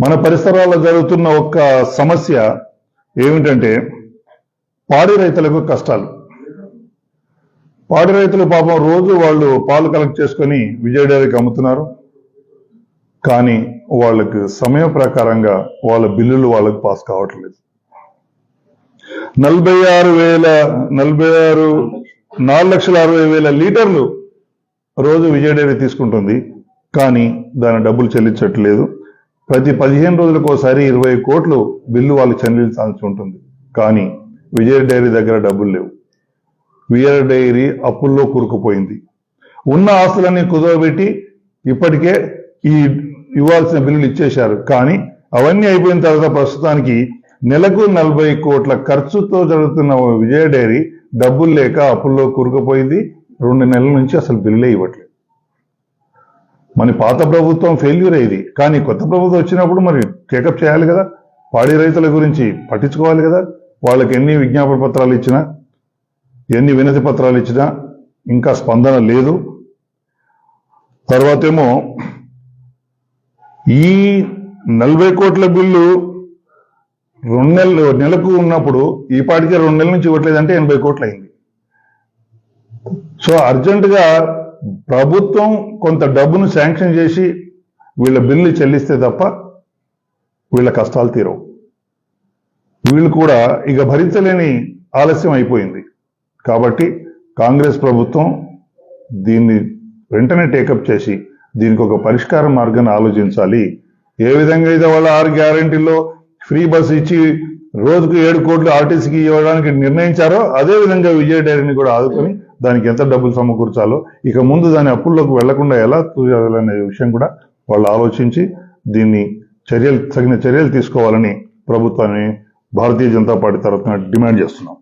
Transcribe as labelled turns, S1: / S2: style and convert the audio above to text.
S1: మన పరిసరాల్లో జరుగుతున్న ఒక సమస్య ఏమిటంటే పాడి రైతులకు కష్టాలు. పాడి రైతులు పాపం రోజు వాళ్ళు పాలు కలెక్ట్ చేసుకొని విజయ డైరీకి అమ్ముతున్నారు. కానీ వాళ్ళకి సమయం ప్రకారంగా వాళ్ళ బిల్లులు వాళ్ళకు పాస్ కావట్లేదు. నలభై ఆరు వేల నలభై ఆరు నాలుగు లక్షల అరవై వేల లీటర్లు రోజు విజయ డైరీ తీసుకుంటుంది. కానీ దాని డబ్బులు చెల్లించట్లేదు. ప్రతి పదిహేను రోజులకు ఒకసారి ఇరవై కోట్లు బిల్లు వాళ్ళు చెల్లించాల్సి ఉంటుంది. కానీ విజయ డైరీ దగ్గర డబ్బులు లేవు. విజయ డైరీ అప్పుల్లో కూరుకుపోయింది. ఉన్న ఆస్తులన్నీ కుదవబెట్టి ఇప్పటికే ఈ ఇవ్వాల్సిన బిల్లులు ఇచ్చేశారు. కానీ అవన్నీ అయిపోయిన తర్వాత ప్రస్తుతానికి నెలకు నలభై కోట్ల ఖర్చుతో జరుగుతున్న విజయ డైరీ డబ్బులు లేక అప్పుల్లో కూరుకుపోయింది. రెండు నెలల నుంచి అసలు బిల్లులే ఇవ్వట్లేదు. మన పాత ప్రభుత్వం ఫెయిల్యూర్ అయ్యేది కానీ కొత్త ప్రభుత్వం వచ్చినప్పుడు మరి టేకప్ చేయాలి కదా? పాడి రైతుల గురించి పట్టించుకోవాలి కదా? వాళ్ళకి ఎన్ని విజ్ఞాపన పత్రాలు ఇచ్చినా ఎన్ని వినతి పత్రాలు ఇచ్చినా ఇంకా స్పందన లేదు. తర్వాత ఏమో ఈ నలభై కోట్ల బిల్లు రెండు నెలలు నెలకు ఉన్నప్పుడు ఈ పాటికే రెండు నెలల నుంచి ఇవ్వట్లేదంటే ఎనభై కోట్లు అయింది. సో అర్జెంటుగా ప్రభుత్వం కొంత డబ్బును శాంక్షన్ చేసి వీళ్ళ బిల్లు చెల్లిస్తే తప్ప వీళ్ళ కష్టాలు తీరవు. వీళ్ళు కూడా ఇక భరించలేని ఆలస్యం అయిపోయింది. కాబట్టి కాంగ్రెస్ ప్రభుత్వం దీన్ని వెంటనే టేకప్ చేసి దీనికి ఒక పరిష్కార మార్గాన్ని ఆలోచించాలి. ఏ విధంగా అయితే వాళ్ళ ఆరు గ్యారంటీలో ఫ్రీ బస్ ఇచ్చి రోజుకు ఏడు కోట్లు ఆర్టీసీకి ఇవ్వడానికి నిర్ణయించారో అదే విధంగా విజయ డైరీని కూడా ఆదుకొని దానికి ఎంత డబ్బులు సమకూర్చాలో ఇక ముందు దాని అప్పుల్లోకి వెళ్ళకుండా ఎలా చూడాలనే విషయం కూడా వాళ్ళు ఆలోచించి దీన్ని చర్యలు తగిన చర్యలు తీసుకోవాలని ప్రభుత్వాన్ని భారతీయ జనతా పార్టీ తరఫున డిమాండ్ చేస్తున్నాం.